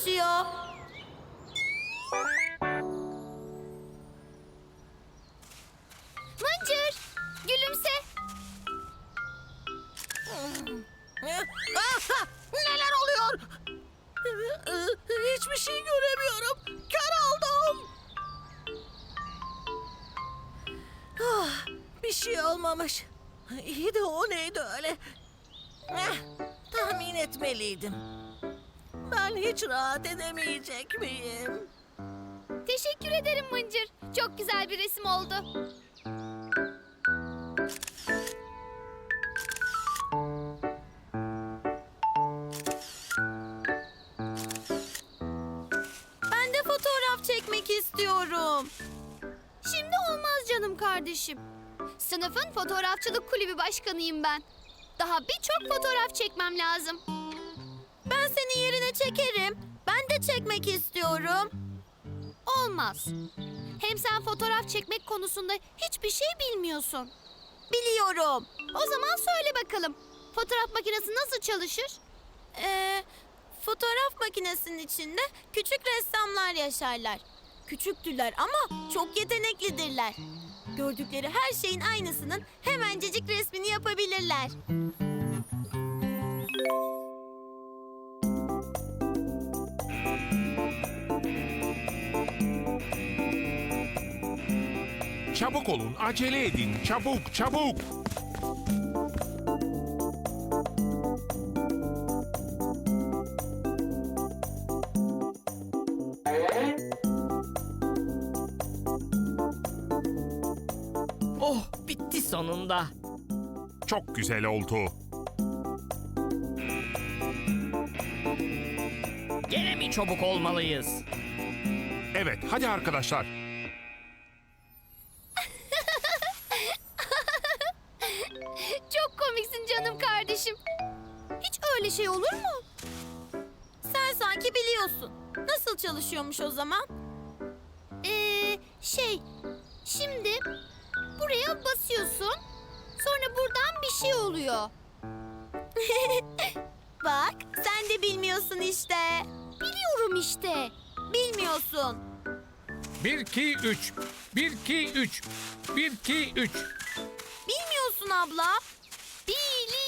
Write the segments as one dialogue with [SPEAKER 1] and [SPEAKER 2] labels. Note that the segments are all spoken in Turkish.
[SPEAKER 1] küsüyor.
[SPEAKER 2] Mıncır, gülümse.
[SPEAKER 3] Neler oluyor? Hiçbir şey göremiyorum. Kör oldum. Ah, bir şey olmamış. İyi de o neydi öyle? Eh, tahmin etmeliydim. Ben hiç rahat edemeyecek miyim?
[SPEAKER 2] Teşekkür ederim Mıncır. Çok güzel bir resim oldu.
[SPEAKER 1] Ben de fotoğraf çekmek istiyorum.
[SPEAKER 2] Şimdi olmaz canım kardeşim. Sınıfın fotoğrafçılık kulübü başkanıyım ben. Daha birçok fotoğraf çekmem lazım.
[SPEAKER 1] Ben senin yerine çekerim. Ben de çekmek istiyorum.
[SPEAKER 2] Olmaz. Hem sen fotoğraf çekmek konusunda hiçbir şey bilmiyorsun.
[SPEAKER 1] Biliyorum.
[SPEAKER 2] O zaman söyle bakalım. Fotoğraf makinesi nasıl çalışır?
[SPEAKER 1] Ee, fotoğraf makinesinin içinde küçük ressamlar yaşarlar. Küçüktürler ama çok yeteneklidirler. Gördükleri her şeyin aynısının hemencecik resmini yapabilirler.
[SPEAKER 4] Çabuk olun, acele edin. Çabuk, çabuk.
[SPEAKER 5] Oh bitti sonunda.
[SPEAKER 4] Çok güzel oldu.
[SPEAKER 5] Gene mi çabuk olmalıyız?
[SPEAKER 4] Evet, hadi arkadaşlar.
[SPEAKER 2] Hiç öyle şey olur mu?
[SPEAKER 1] Sen sanki biliyorsun. Nasıl çalışıyormuş o zaman?
[SPEAKER 2] Ee, şey, şimdi buraya basıyorsun. Sonra buradan bir şey oluyor.
[SPEAKER 1] Bak sen de bilmiyorsun işte.
[SPEAKER 2] Biliyorum işte.
[SPEAKER 1] Bilmiyorsun.
[SPEAKER 6] 1 2 3 1 2 3 1 2 3
[SPEAKER 1] Bilmiyorsun abla.
[SPEAKER 2] Biliyorum.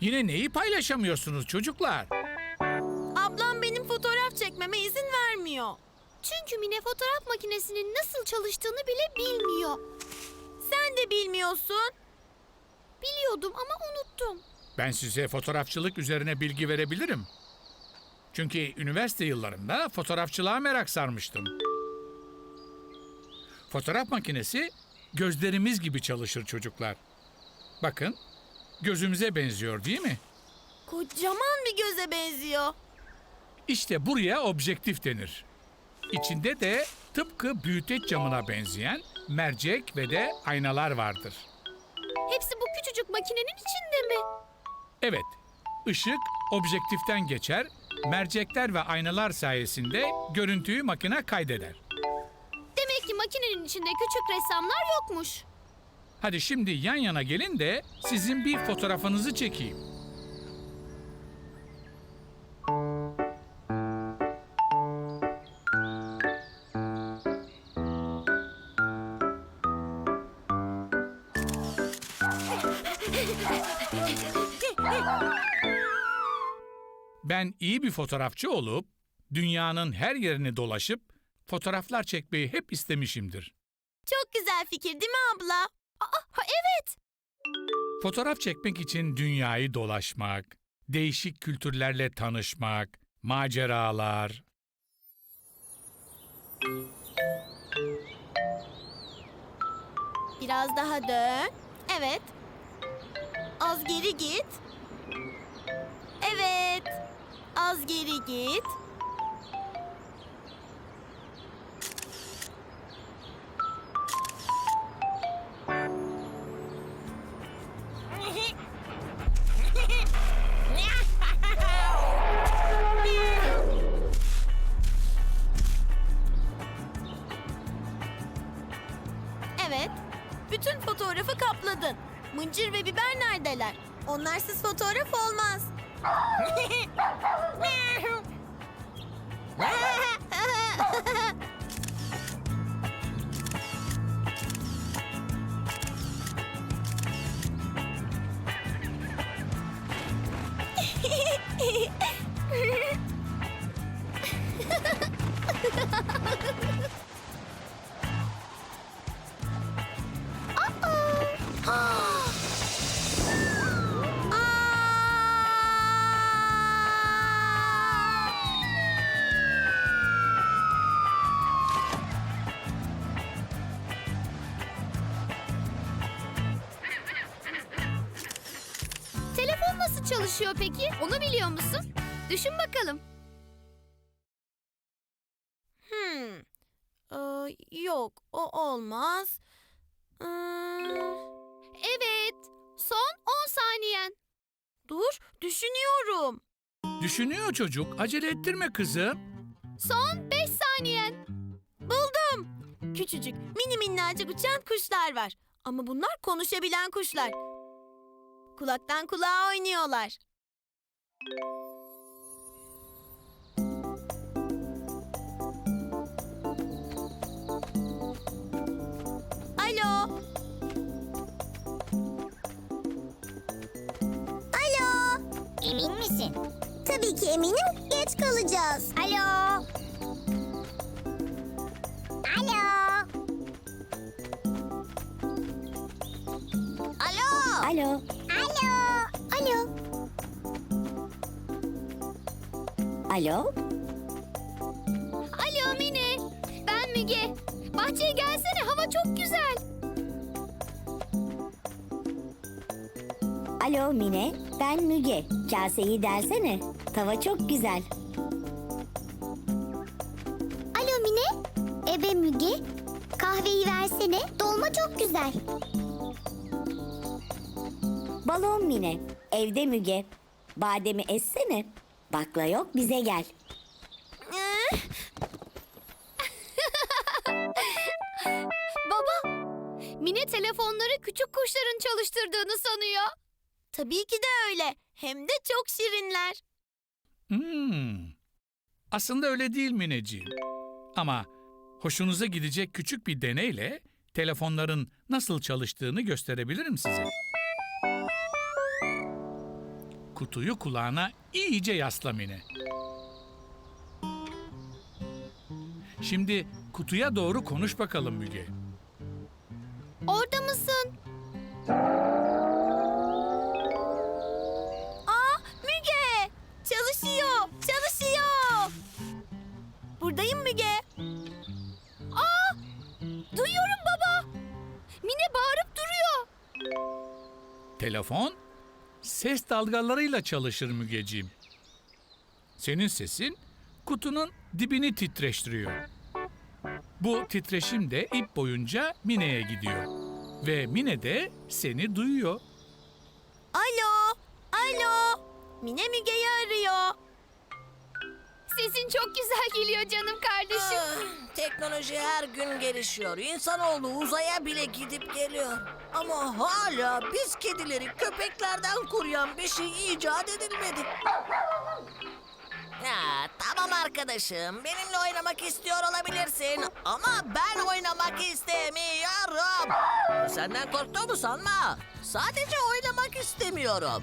[SPEAKER 6] Yine neyi paylaşamıyorsunuz çocuklar?
[SPEAKER 1] Ablam benim fotoğraf çekmeme izin vermiyor.
[SPEAKER 2] Çünkü Mine fotoğraf makinesinin nasıl çalıştığını bile bilmiyor.
[SPEAKER 1] Sen de bilmiyorsun.
[SPEAKER 2] Biliyordum ama unuttum.
[SPEAKER 6] Ben size fotoğrafçılık üzerine bilgi verebilirim. Çünkü üniversite yıllarında fotoğrafçılığa merak sarmıştım. Fotoğraf makinesi gözlerimiz gibi çalışır çocuklar. Bakın, gözümüze benziyor değil mi?
[SPEAKER 1] Kocaman bir göze benziyor.
[SPEAKER 6] İşte buraya objektif denir. İçinde de tıpkı büyüteç camına benzeyen mercek ve de aynalar vardır.
[SPEAKER 2] Hepsi bu küçücük makinenin içinde mi?
[SPEAKER 6] Evet, ışık objektiften geçer, mercekler ve aynalar sayesinde görüntüyü makine kaydeder.
[SPEAKER 2] Demek ki makinenin içinde küçük ressamlar yokmuş.
[SPEAKER 6] Hadi şimdi yan yana gelin de sizin bir fotoğrafınızı çekeyim. Ben iyi bir fotoğrafçı olup dünyanın her yerini dolaşıp fotoğraflar çekmeyi hep istemişimdir.
[SPEAKER 1] Çok güzel fikir değil mi abla?
[SPEAKER 2] Ha evet.
[SPEAKER 6] Fotoğraf çekmek için dünyayı dolaşmak, değişik kültürlerle tanışmak, maceralar.
[SPEAKER 1] Biraz daha dön. Evet. Az geri git. Evet. Az geri git. Mıncır ve biber neredeler? Onlarsız fotoğraf olmaz.
[SPEAKER 2] çalışıyor peki? Onu biliyor musun? Düşün bakalım.
[SPEAKER 1] Hmm. Ee, yok o olmaz. Hmm,
[SPEAKER 2] Evet. Son 10 saniyen.
[SPEAKER 1] dur düşünüyorum.
[SPEAKER 6] Düşünüyor çocuk. Acele ettirme kızım.
[SPEAKER 2] Son 5 saniyen.
[SPEAKER 1] Buldum. Küçücük mini minnacık uçan kuşlar var. Ama bunlar konuşabilen kuşlar. Kulaktan kulağa oynuyorlar. Alo.
[SPEAKER 7] Alo. Emin misin? Tabii ki eminim. Geç kalacağız. Alo. Alo. Alo. Alo. Alo. Alo. Alo.
[SPEAKER 2] Alo Mine. Ben Müge. Bahçeye gelsene hava çok güzel.
[SPEAKER 7] Alo Mine, ben Müge. Kaseyi dersene. Tava çok güzel. Alo Mine, ebe Müge. Kahveyi versene. Dolma çok güzel. Balon Mine, evde Müge. Bademi essene. Bakla yok bize gel.
[SPEAKER 2] Baba. Mine telefonları küçük kuşların çalıştırdığını sanıyor.
[SPEAKER 1] tabii ki de öyle. Hem de çok şirinler.
[SPEAKER 6] Hmm. Aslında öyle değil Mineciğim. Ama hoşunuza gidecek küçük bir deneyle telefonların nasıl çalıştığını gösterebilirim size. Kutuyu kulağına iyice yasla Mine. Şimdi kutuya doğru konuş bakalım Müge.
[SPEAKER 2] Orada mısın?
[SPEAKER 1] Aa Müge! Çalışıyor, çalışıyor. Buradayım Müge.
[SPEAKER 2] Aa! Duyuyorum baba. Mine bağırıp duruyor.
[SPEAKER 6] Telefon ses dalgalarıyla çalışır Mügeciğim. Senin sesin kutunun dibini titreştiriyor. Bu titreşim de ip boyunca Mine'ye gidiyor. Ve Mine de seni duyuyor.
[SPEAKER 1] Alo, alo. Mine Müge'yi arıyor.
[SPEAKER 2] Çok güzel geliyor canım kardeşim.
[SPEAKER 3] Ah, teknoloji her gün gelişiyor. İnsanoğlu uzaya bile gidip geliyor. Ama hala biz kedileri köpeklerden koruyan bir şey icat edilmedi. Ya, tamam arkadaşım. Benimle oynamak istiyor olabilirsin. Ama ben oynamak istemiyorum. Senden korktuğumu sanma. Sadece oynamak istemiyorum.